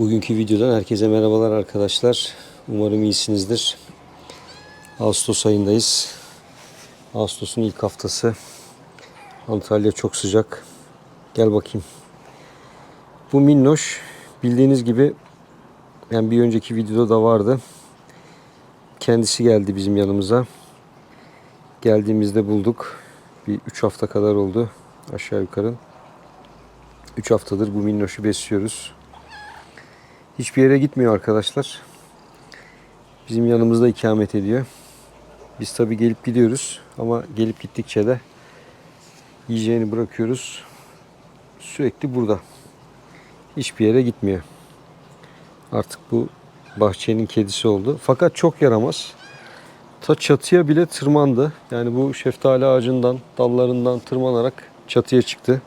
Bugünkü videodan herkese merhabalar arkadaşlar. Umarım iyisinizdir. Ağustos ayındayız. Ağustos'un ilk haftası. Antalya çok sıcak. Gel bakayım. Bu minnoş bildiğiniz gibi yani bir önceki videoda da vardı. Kendisi geldi bizim yanımıza. Geldiğimizde bulduk. Bir 3 hafta kadar oldu aşağı yukarı. 3 haftadır bu minnoşu besliyoruz. Hiçbir yere gitmiyor arkadaşlar. Bizim yanımızda ikamet ediyor. Biz tabi gelip gidiyoruz ama gelip gittikçe de yiyeceğini bırakıyoruz. Sürekli burada. Hiçbir yere gitmiyor. Artık bu bahçenin kedisi oldu. Fakat çok yaramaz. Ta çatıya bile tırmandı. Yani bu şeftali ağacından, dallarından tırmanarak çatıya çıktı.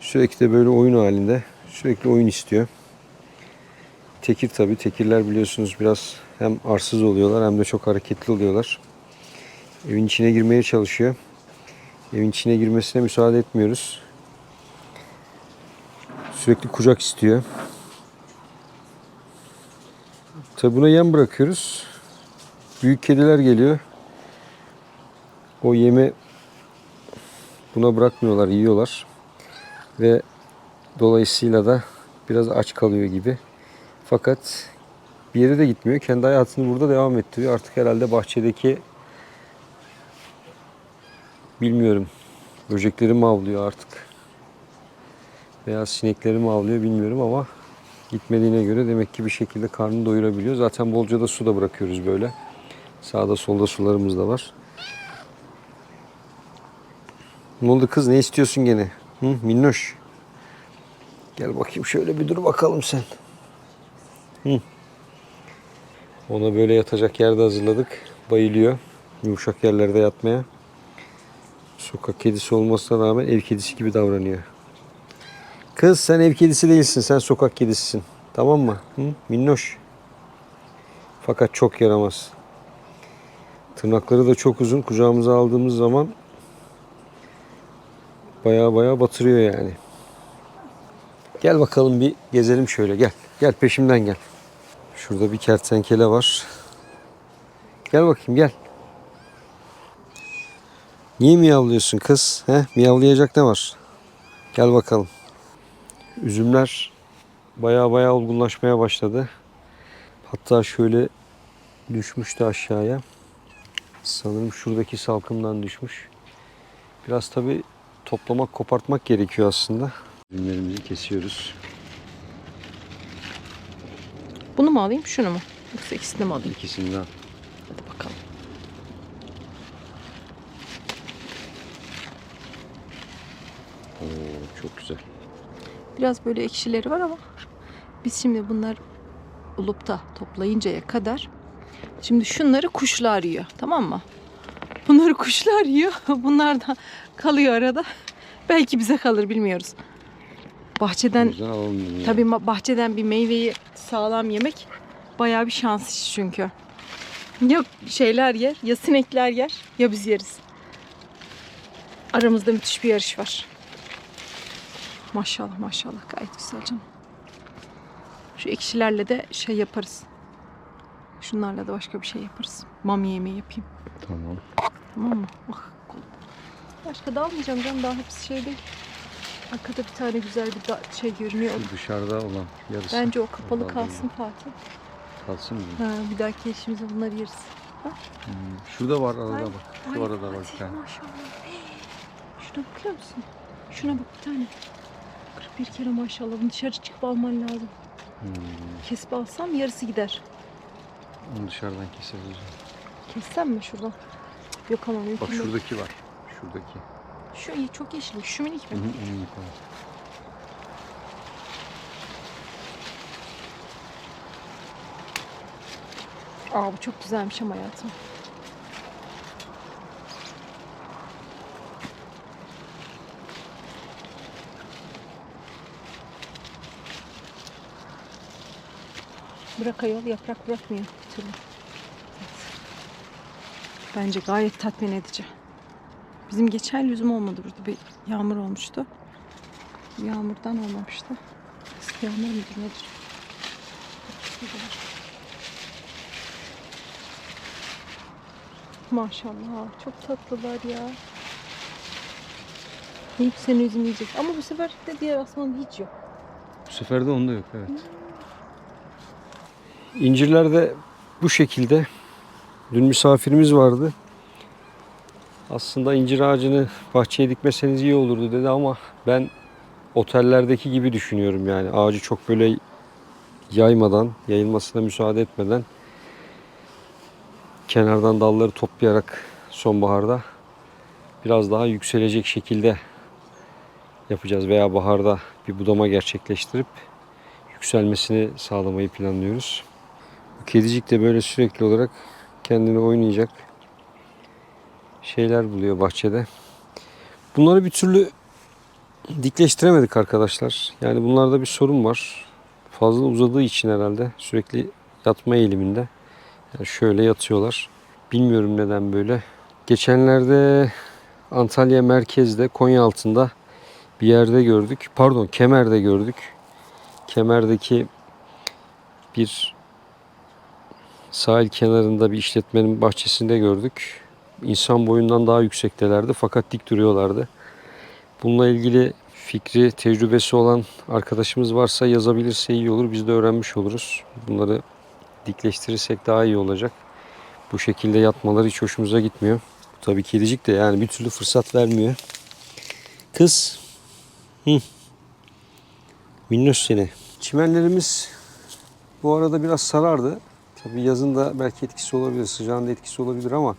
Sürekli de böyle oyun halinde. Sürekli oyun istiyor. Tekir tabi. Tekirler biliyorsunuz biraz hem arsız oluyorlar hem de çok hareketli oluyorlar. Evin içine girmeye çalışıyor. Evin içine girmesine müsaade etmiyoruz. Sürekli kucak istiyor. Tabi buna yem bırakıyoruz. Büyük kediler geliyor. O yemi buna bırakmıyorlar, yiyorlar. Ve dolayısıyla da biraz aç kalıyor gibi. Fakat bir yere de gitmiyor. Kendi hayatını burada devam ettiriyor. Artık herhalde bahçedeki bilmiyorum böcekleri mi avlıyor artık veya sinekleri mi avlıyor bilmiyorum ama gitmediğine göre demek ki bir şekilde karnını doyurabiliyor. Zaten bolca da su da bırakıyoruz böyle. Sağda solda sularımız da var. Ne oldu kız ne istiyorsun gene? Hı, minnoş. Gel bakayım şöyle bir dur bakalım sen. Hı. Ona böyle yatacak yerde hazırladık. Bayılıyor. Yumuşak yerlerde yatmaya. Sokak kedisi olmasına rağmen ev kedisi gibi davranıyor. Kız sen ev kedisi değilsin. Sen sokak kedisisin. Tamam mı? Hı? Minnoş. Fakat çok yaramaz. Tırnakları da çok uzun. Kucağımıza aldığımız zaman baya baya batırıyor yani. Gel bakalım bir gezelim şöyle gel. Gel peşimden gel. Şurada bir kertenkele var. Gel bakayım gel. Niye miyavlıyorsun kız? He? Miyavlayacak ne var? Gel bakalım. Üzümler baya baya olgunlaşmaya başladı. Hatta şöyle düşmüştü aşağıya. Sanırım şuradaki salkımdan düşmüş. Biraz tabi toplamak, kopartmak gerekiyor aslında. Üzümlerimizi kesiyoruz. Bunu mu alayım şunu mu? Yoksa ikisini mi alayım? İkisinden. Hadi bakalım. Oo, çok güzel. Biraz böyle ekşileri var ama biz şimdi bunlar olup da toplayıncaya kadar şimdi şunları kuşlar yiyor tamam mı? Bunları kuşlar yiyor. Bunlar da kalıyor arada. Belki bize kalır bilmiyoruz. Bahçeden. Tabii ma- bahçeden bir meyveyi sağlam yemek bayağı bir şans işi çünkü. Ya şeyler yer, ya sinekler yer, ya biz yeriz. Aramızda müthiş bir yarış var. Maşallah maşallah gayet güzel canım. Şu ekşilerle de şey yaparız. Şunlarla da başka bir şey yaparız. Mami yemeği yapayım. Tamam. Tamam mı? Ah, kolum. Başka da almayacağım canım daha hepsi şey değil. Arkada bir tane güzel bir da- şey görünüyor. Şu dışarıda olan yarısı. Bence o kapalı Oradan kalsın Fatih. Kalsın mı? Ha, bir dahaki işimizde bunları yeriz. Hmm. Şurada var arada Ay, bak. Şu Ay, arada var bir Fatih, tane. Maşallah. Şuna bakıyor musun? Şuna bak bir tane. 41 kere maşallah. Bunu dışarı çıkıp alman lazım. Hmm. Kesip alsam yarısı gider. Onu dışarıdan keseriz. Kessem mi şuradan? Yok ama mümkün Bak değil. şuradaki var. Şuradaki. Şu iyi çok yeşil. Şu minik Hı mi? hı, onu yapalım. Aa bu çok güzelmiş ama hayatım. Bırak ayol yaprak bırakmıyor bir türlü. Bence gayet tatmin edici. Bizim geçen lüzum olmadı burada bir yağmur olmuştu. Yağmurdan olmamıştı. Eski yağmur mudur nedir? Maşallah çok tatlılar ya. Hepsini üzümleyecek. Ama bu sefer de diğer asmanın hiç yok. Bu sefer de onda yok evet. İncirler de bu şekilde. Dün misafirimiz vardı. Aslında incir ağacını bahçeye dikmeseniz iyi olurdu dedi ama ben otellerdeki gibi düşünüyorum yani. Ağacı çok böyle yaymadan, yayılmasına müsaade etmeden kenardan dalları toplayarak sonbaharda biraz daha yükselecek şekilde yapacağız veya baharda bir budama gerçekleştirip yükselmesini sağlamayı planlıyoruz. Kedicik de böyle sürekli olarak kendini oynayacak şeyler buluyor bahçede. Bunları bir türlü dikleştiremedik arkadaşlar. Yani bunlarda bir sorun var. Fazla uzadığı için herhalde sürekli yatma eğiliminde. Yani şöyle yatıyorlar. Bilmiyorum neden böyle. Geçenlerde Antalya merkezde Konya altında bir yerde gördük. Pardon Kemer'de gördük. Kemer'deki bir sahil kenarında bir işletmenin bahçesinde gördük. İnsan boyundan daha yüksektelerdi fakat dik duruyorlardı. Bununla ilgili fikri, tecrübesi olan arkadaşımız varsa yazabilirse iyi olur. Biz de öğrenmiş oluruz. Bunları dikleştirirsek daha iyi olacak. Bu şekilde yatmaları hiç hoşumuza gitmiyor. Tabii kedicik de yani bir türlü fırsat vermiyor. Kız. Hı. Minnoş seni. Çimenlerimiz bu arada biraz sarardı. Tabii yazın da belki etkisi olabilir, sıcağın da etkisi olabilir ama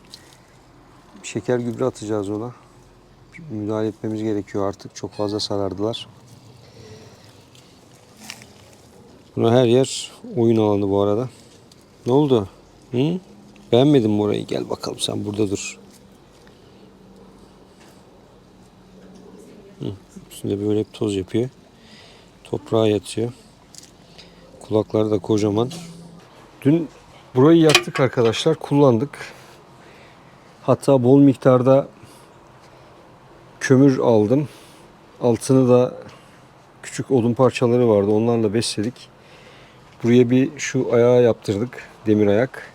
şeker gübre atacağız ona. Müdahale etmemiz gerekiyor artık. Çok fazla sarardılar. Buna her yer oyun alanı bu arada. Ne oldu? Hı? Beğenmedin mi orayı? Gel bakalım sen burada dur. Hı. Üstünde böyle hep toz yapıyor. Toprağa yatıyor. Kulakları da kocaman. Dün burayı yaktık arkadaşlar. Kullandık. Hatta bol miktarda kömür aldım. Altını da küçük odun parçaları vardı. Onlarla besledik. Buraya bir şu ayağı yaptırdık. Demir ayak.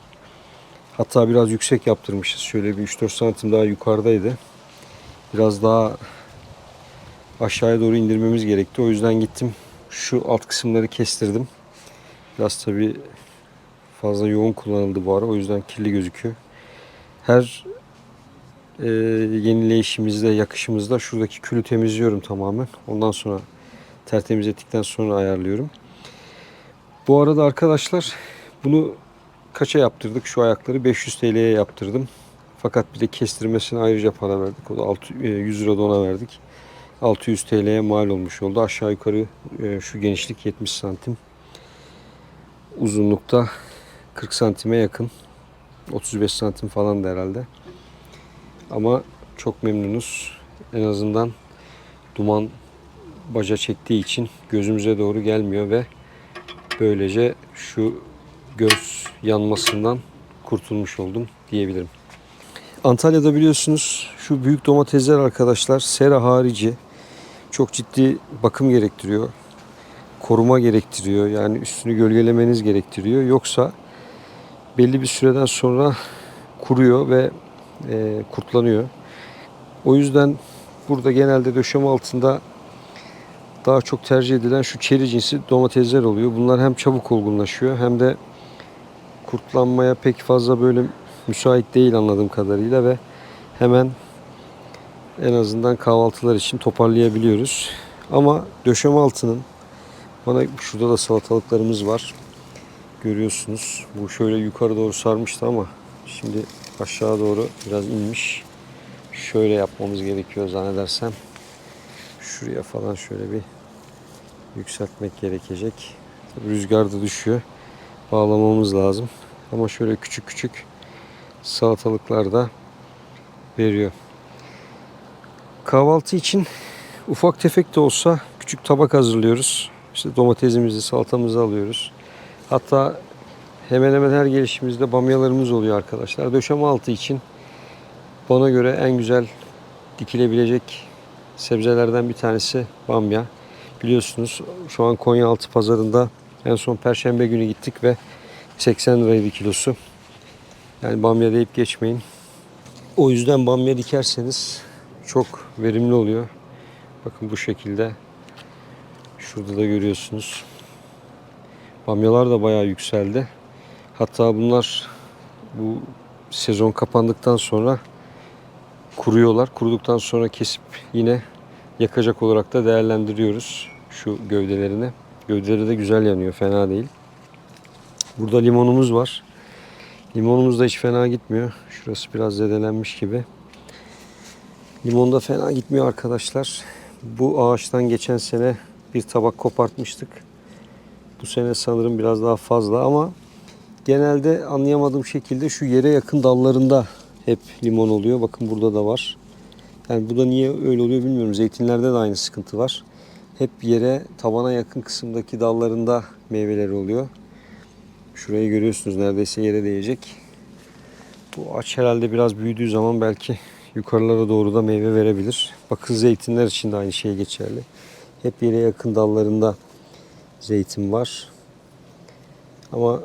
Hatta biraz yüksek yaptırmışız. Şöyle bir 3-4 santim daha yukarıdaydı. Biraz daha aşağıya doğru indirmemiz gerekti. O yüzden gittim. Şu alt kısımları kestirdim. Biraz tabi fazla yoğun kullanıldı bu ara. O yüzden kirli gözüküyor. Her e, yenileyişimizde, yakışımızda şuradaki külü temizliyorum tamamen. Ondan sonra tertemiz ettikten sonra ayarlıyorum. Bu arada arkadaşlar bunu kaça yaptırdık? Şu ayakları 500 TL'ye yaptırdım. Fakat bir de kestirmesine ayrıca para verdik. O da 6, e, 100 lira da ona verdik. 600 TL'ye mal olmuş oldu. Aşağı yukarı e, şu genişlik 70 santim. Uzunlukta 40 santime yakın. 35 santim falan da herhalde. Ama çok memnunuz. En azından duman baca çektiği için gözümüze doğru gelmiyor ve böylece şu göz yanmasından kurtulmuş oldum diyebilirim. Antalya'da biliyorsunuz şu büyük domatesler arkadaşlar sera harici çok ciddi bakım gerektiriyor. Koruma gerektiriyor. Yani üstünü gölgelemeniz gerektiriyor. Yoksa belli bir süreden sonra kuruyor ve e, kurtlanıyor. O yüzden burada genelde döşeme altında daha çok tercih edilen şu çeri cinsi domatesler oluyor. Bunlar hem çabuk olgunlaşıyor hem de kurtlanmaya pek fazla böyle müsait değil anladığım kadarıyla ve hemen en azından kahvaltılar için toparlayabiliyoruz. Ama döşeme altının bana şurada da salatalıklarımız var. Görüyorsunuz. Bu şöyle yukarı doğru sarmıştı ama şimdi aşağı doğru biraz inmiş. Şöyle yapmamız gerekiyor zannedersem. Şuraya falan şöyle bir yükseltmek gerekecek. Tabii rüzgar da düşüyor. Bağlamamız lazım. Ama şöyle küçük küçük salatalıklar da veriyor. Kahvaltı için ufak tefek de olsa küçük tabak hazırlıyoruz. İşte domatesimizi, salatamızı alıyoruz. Hatta hemen hemen her gelişimizde bamyalarımız oluyor arkadaşlar. Döşeme altı için bana göre en güzel dikilebilecek sebzelerden bir tanesi bamya. Biliyorsunuz şu an Konyaaltı pazarında En son perşembe günü gittik ve 80 liraydı kilosu. Yani bamya deyip geçmeyin. O yüzden bamya dikerseniz çok verimli oluyor. Bakın bu şekilde. Şurada da görüyorsunuz. Bamyalar da bayağı yükseldi. Hatta bunlar bu sezon kapandıktan sonra kuruyorlar. Kuruduktan sonra kesip yine yakacak olarak da değerlendiriyoruz şu gövdelerini. Gövdeleri de güzel yanıyor, fena değil. Burada limonumuz var. Limonumuz da hiç fena gitmiyor. Şurası biraz zedelenmiş gibi. Limon da fena gitmiyor arkadaşlar. Bu ağaçtan geçen sene bir tabak kopartmıştık. Bu sene sanırım biraz daha fazla ama genelde anlayamadığım şekilde şu yere yakın dallarında hep limon oluyor. Bakın burada da var. Yani bu da niye öyle oluyor bilmiyorum. Zeytinlerde de aynı sıkıntı var. Hep yere tabana yakın kısımdaki dallarında meyveleri oluyor. Şurayı görüyorsunuz neredeyse yere değecek. Bu ağaç herhalde biraz büyüdüğü zaman belki yukarılara doğru da meyve verebilir. Bakın zeytinler için de aynı şey geçerli. Hep yere yakın dallarında zeytin var. Ama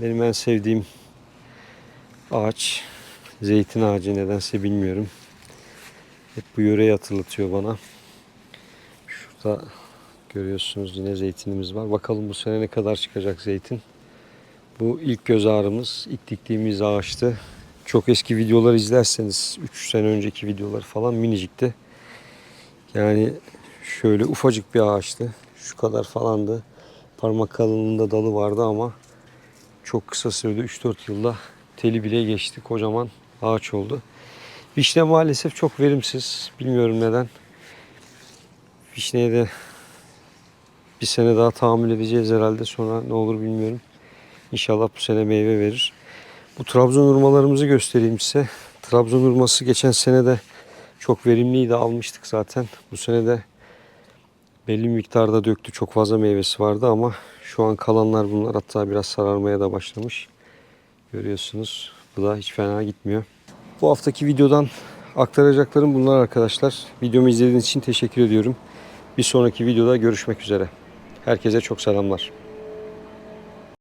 benim en sevdiğim ağaç zeytin ağacı nedense bilmiyorum. Hep bu yöreyi hatırlatıyor bana. Şurada görüyorsunuz yine zeytinimiz var. Bakalım bu sene ne kadar çıkacak zeytin. Bu ilk göz ağrımız, ilk diktiğimiz ağaçtı. Çok eski videolar izlerseniz 3 sene önceki videolar falan minicikti. Yani şöyle ufacık bir ağaçtı. Şu kadar falandı. Parmak kalınlığında dalı vardı ama çok kısa sürede 3-4 yılda teli bile geçti. Kocaman ağaç oldu. Vişne maalesef çok verimsiz. Bilmiyorum neden. Vişneye de bir sene daha tahammül edeceğiz herhalde. Sonra ne olur bilmiyorum. İnşallah bu sene meyve verir. Bu Trabzon hurmalarımızı göstereyim size. Trabzon hurması geçen sene de çok verimliydi almıştık zaten. Bu sene de belli miktarda döktü. Çok fazla meyvesi vardı ama şu an kalanlar bunlar. Hatta biraz sararmaya da başlamış. Görüyorsunuz. Bu da hiç fena gitmiyor. Bu haftaki videodan aktaracaklarım bunlar arkadaşlar. Videomu izlediğiniz için teşekkür ediyorum. Bir sonraki videoda görüşmek üzere. Herkese çok selamlar.